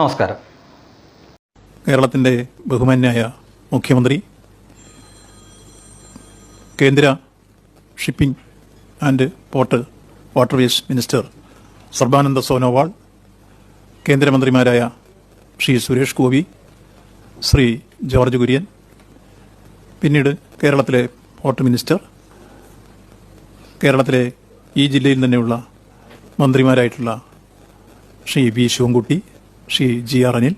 നമസ്കാരം. കേരളത്തിന്റെ ബഹുമാന്യായ മുഖ്യമന്ത്രി കേന്ദ്ര shipping and port waterways minister Sarbananda Sonowal കേന്ദ്രമന്ത്രിമാരായ ശ്രീ സുരേഷ് ഗോപി ശ്രീ ജോർജ് കുര്യൻ പിന്നീട് കേരളത്തിലെ പോർട്ട് മിനിസ്റ്റർ കേരളത്തിലെ ഈ ജില്ലയിൽ തന്നെയുള്ള മന്ത്രിമാരായിട്ടുള്ള Shri V Sivankutty Shri G R Anil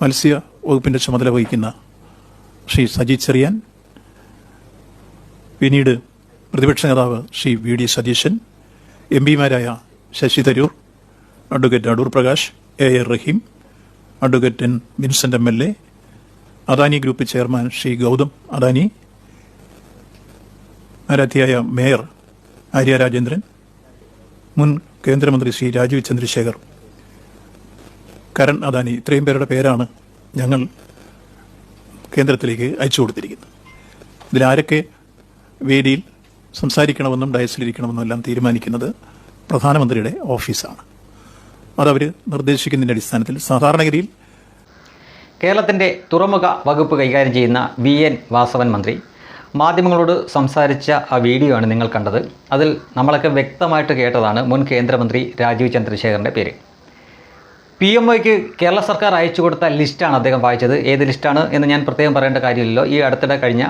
മത്സ്യ വകുപ്പിന്റെ ചുമതല വഹിക്കുന്ന ശ്രീ സജി ചെറിയാൻ പിന്നീട് പ്രതിപക്ഷ നേതാവ് Shri V D Satheesan M പിമാരായ Shashi Tharoor advocate Adoor Prakash A A Rahim advocate N Vincent M L A Adani group chairman Shri Gautam Adani ആരാധ്യയായ mayor Arya Rajendran മുൻ കേന്ദ്രമന്ത്രി ശ്രീ രാജീവ് ചന്ദ്രശേഖർ കരൺ അദാനി ഇത്രയും പേരുടെ പേരാണ് ഞങ്ങൾ കേന്ദ്രത്തിലേക്ക് അയച്ചു കൊടുത്തിരിക്കുന്നത്. ഇതിലാരൊക്കെ വേദിയിൽ സംസാരിക്കണമെന്നും ഡയസിലിരിക്കണമെന്നും എല്ലാം തീരുമാനിക്കുന്നത് പ്രധാനമന്ത്രിയുടെ ഓഫീസാണ്. അതവർ നിർദ്ദേശിക്കുന്നതിന്റെ അടിസ്ഥാനത്തിൽ സാധാരണഗതിയിൽ കേരളത്തിന്റെ തുറമുഖ വകുപ്പ് കൈകാര്യം ചെയ്യുന്ന വി എൻ വാസവൻ മന്ത്രി മാധ്യമങ്ങളോട് സംസാരിച്ച ആ വീഡിയോ ആണ് നിങ്ങൾ കണ്ടത്. അതിൽ നമ്മളൊക്കെ വ്യക്തമായിട്ട് കേട്ടതാണ് മുൻ കേന്ദ്രമന്ത്രി രാജീവ് ചന്ദ്രശേഖറിന്റെ പേര്. പി എം ഒയ്ക്ക് കേരള സർക്കാർ അയച്ചു കൊടുത്ത ലിസ്റ്റാണ് അദ്ദേഹം വായിച്ചത്. ഏത് ലിസ്റ്റാണ് എന്ന് ഞാൻ പ്രത്യേകം പറയേണ്ട കാര്യമില്ലല്ലോ. ഈ അടുത്തിടെ കഴിഞ്ഞ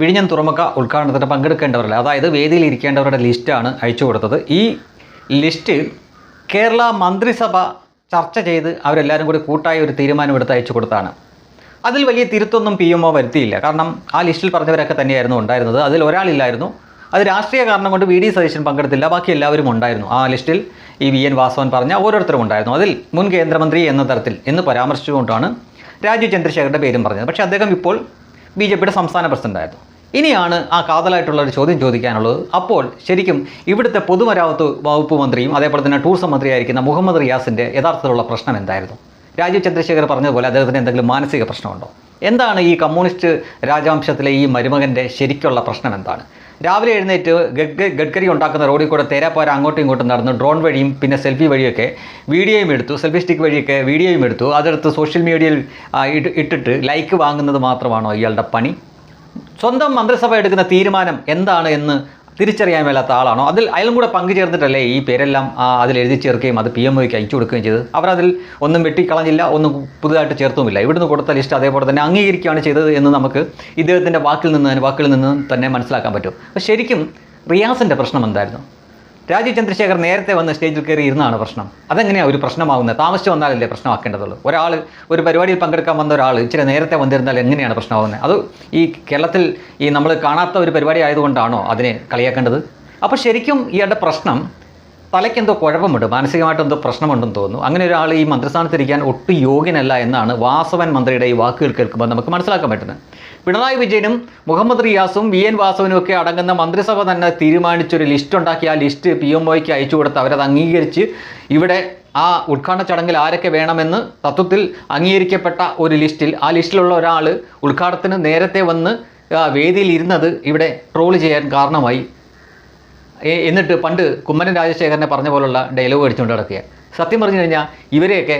വിഴിഞ്ഞം തുറമുഖ ഉദ്ഘാടനത്തിന് പങ്കെടുക്കേണ്ടവരല്ല അതായത് വേദിയിൽ ഇരിക്കേണ്ടവരുടെ ലിസ്റ്റാണ് അയച്ചു കൊടുത്തത്. ഈ ലിസ്റ്റ് കേരള മന്ത്രിസഭ ചർച്ച ചെയ്ത് അവരെല്ലാവരും കൂടി കൂട്ടായ ഒരു തീരുമാനമെടുത്ത് അയച്ചു കൊടുത്താണ്. അതിൽ വലിയ തിരുത്തൊന്നും പി എം ഒ വരുത്തിയില്ല. കാരണം ആ ലിസ്റ്റിൽ പറഞ്ഞവരൊക്കെ തന്നെയായിരുന്നു ഉണ്ടായിരുന്നത്. അതിൽ ഒരാളില്ലായിരുന്നു. അത് രാഷ്ട്രീയ കാരണം കൊണ്ട് വി ഡി സതീശൻ പങ്കെടുത്തില്ല. ബാക്കി എല്ലാവരും ഉണ്ടായിരുന്നു ആ ലിസ്റ്റിൽ. ഈ വി എൻ വാസവൻ പറഞ്ഞ ഓരോരുത്തരും ഉണ്ടായിരുന്നു. അതിൽ മുൻ കേന്ദ്രമന്ത്രി എന്ന തരത്തിൽ എന്ന് പരാമർശിച്ചുകൊണ്ടാണ് രാജീവ് ചന്ദ്രശേഖരന്റെ പേരും പറഞ്ഞത്. പക്ഷേ അദ്ദേഹം ഇപ്പോൾ ബി ജെ പിയുടെ സംസ്ഥാന പ്രസിഡന്റായിരുന്നു. ഇനിയാണ് ആ കാതലായിട്ടുള്ള ഒരു ചോദ്യം ചോദിക്കാനുള്ളത്. അപ്പോൾ ശരിക്കും ഇവിടുത്തെ പൊതുമരാമത്ത് വകുപ്പ് മന്ത്രിയും അതേപോലെ തന്നെ ടൂറിസം മന്ത്രിയായിരിക്കുന്ന മുഹമ്മദ് റിയാസിന്റെ യഥാർത്ഥത്തിലുള്ള പ്രശ്നം എന്തായിരുന്നു? രാജീവ് ചന്ദ്രശേഖർ പറഞ്ഞതുപോലെ അദ്ദേഹത്തിന് എന്തെങ്കിലും മാനസിക പ്രശ്നമുണ്ടോ? എന്താണ് ഈ കമ്മ്യൂണിസ്റ്റ് രാജവംശത്തിലെ ഈ മരുമകന്റെ ശരിക്കുള്ള പ്രശ്നം എന്താണ്? രാവിലെ എഴുന്നേറ്റ് ഗഡ്ക ഗഡ്കരി ഉണ്ടാക്കുന്ന റോഡിൽ കൂടെ തേരാപ്പാര അങ്ങോട്ടും ഇങ്ങോട്ടും നടന്നു ഡ്രോൺ വഴിയും പിന്നെ സെൽഫി വഴിയൊക്കെ വീഡിയോയും എടുത്തു സെൽഫി സ്റ്റിക്ക് വഴിയൊക്കെ വീഡിയോയും എടുത്തു. അതെടുത്ത് സോഷ്യൽ മീഡിയയിൽ ഇട്ടിട്ട് ലൈക്ക് വാങ്ങുന്നത് മാത്രമാണോ ഇയാളുടെ പണി? സ്വന്തം മന്ത്രിസഭ എടുക്കുന്ന തീരുമാനം എന്താണ് എന്ന് തിരിച്ചറിയാൻ മേലാത്ത ആളാണോ? അതിൽ അയാളും കൂടെ പങ്കുചേർന്നിട്ടല്ലേ ഈ പേരെല്ലാം അതിൽ എഴുതി ചേർക്കുകയും അത് പി എം ഒക്ക് അയച്ചു കൊടുക്കുകയും ചെയ്തത്? അവരതിൽ ഒന്നും വെട്ടിക്കളഞ്ഞില്ല ഒന്നും പുതുതായിട്ട് ചേർത്തുമില്ല. ഇവിടുന്ന് കൊടുത്ത ലിസ്റ്റ് അതേപോലെ തന്നെ അംഗീകരിക്കുകയാണ് ചെയ്തത് എന്ന് നമുക്ക് ഇദ്ദേഹത്തിന്റെ വാക്കിൽ നിന്ന് വാക്കിൽ നിന്ന് തന്നെ മനസ്സിലാക്കാൻ പറ്റും. അപ്പോൾ ശരിക്കും റിയാസിന്റെ പ്രശ്നം എന്തായിരുന്നു? രാജീവ് ചന്ദ്രശേഖർ നേരത്തെ വന്ന് സ്റ്റേജിൽ കയറി ഇരുന്നാണ് പ്രശ്നം. അതെങ്ങനെയാണ് ഒരു പ്രശ്നമാകുന്നത് താമസിച്ച് വന്നാലല്ലേ പ്രശ്നമാക്കേണ്ടതുള്ളൂ. ഒരാൾ ഒരു പരിപാടിയിൽ പങ്കെടുക്കാൻ വന്ന ഒരാൾ ഇച്ചിരി നേരത്തെ വന്നിരുന്നാൽ എങ്ങനെയാണ് പ്രശ്നമാവുന്നത്? അത് ഈ കേരളത്തിൽ ഈ നമ്മൾ കാണാത്ത ഒരു പരിപാടി ആയതുകൊണ്ടാണോ അതിനെ കളിയാക്കേണ്ടത്? അപ്പോൾ ശരിക്കും ഇയാളുടെ പ്രശ്നം തലയ്ക്ക് എന്തോ കുഴപ്പമുണ്ട് മാനസികമായിട്ട് എന്തോ പ്രശ്നമുണ്ടെന്ന് തോന്നുന്നു. അങ്ങനെ ഒരാൾ ഈ മന്ത്രിസ്ഥാനത്തിരിക്കാൻ ഒട്ടും യോഗ്യനല്ല എന്നാണ് വാസവൻ മന്ത്രിയുടെ ഈ വാക്കുകൾ കേൾക്കുമ്പോൾ നമുക്ക് മനസ്സിലാക്കാൻ പറ്റുന്നത്. പിണറായി വിജയനും മുഹമ്മദ് റിയാസും വി എൻ വാസവനും ഒക്കെ അടങ്ങുന്ന മന്ത്രിസഭ തന്നെ തീരുമാനിച്ചൊരു ലിസ്റ്റ് ഉണ്ടാക്കി. ആ ലിസ്റ്റ് പി എം ഒയ്ക്ക് അയച്ചു കൊടുത്ത് അവരത് അംഗീകരിച്ച് ഇവിടെ ആ ഉദ്ഘാടന ചടങ്ങിൽ ആരൊക്കെ വേണമെന്ന് തത്വത്തിൽ അംഗീകരിക്കപ്പെട്ട ഒരു ലിസ്റ്റിൽ ആ ലിസ്റ്റിലുള്ള ഒരാൾ ഉദ്ഘാടനത്തിന് നേരത്തെ വന്ന് വേദിയിൽ ഇരുന്നത് ഇവിടെ ട്രോൾ ചെയ്യാൻ കാരണമായി. എന്നിട്ട് പണ്ട് കുമ്മനം രാജശേഖരനെ പറഞ്ഞ പോലുള്ള ഡയലോഗ് അടിച്ചുകൊണ്ട് നടക്കുക സത്യം പറഞ്ഞു കഴിഞ്ഞാൽ ഇവരെയൊക്കെ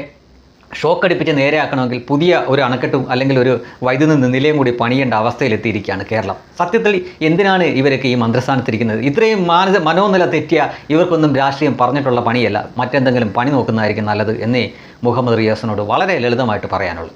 ഷോക്ക് അടിപ്പിച്ച് നേരെയാക്കണമെങ്കിൽ പുതിയ ഒരു അണക്കെട്ടും അല്ലെങ്കിൽ ഒരു വൈദ്യുതി നിലയും കൂടി പണിയേണ്ട അവസ്ഥയിലെത്തിയിരിക്കുകയാണ് കേരളം. സത്യത്തിൽ എന്തിനാണ് ഇവരൊക്കെ ഈ മന്ത്രിസ്ഥാനത്തിരിക്കുന്നത്? ഇത്രയും മാനസ മനോനില തെറ്റിയ ഇവർക്കൊന്നും രാഷ്ട്രീയം പറഞ്ഞിട്ടുള്ള പണിയല്ല. മറ്റെന്തെങ്കിലും പണി നോക്കുന്നതായിരിക്കും നല്ലത് എന്നേ മുഹമ്മദ് റിയാസിനോട് വളരെ ലളിതമായിട്ട് പറയാനുള്ളൂ.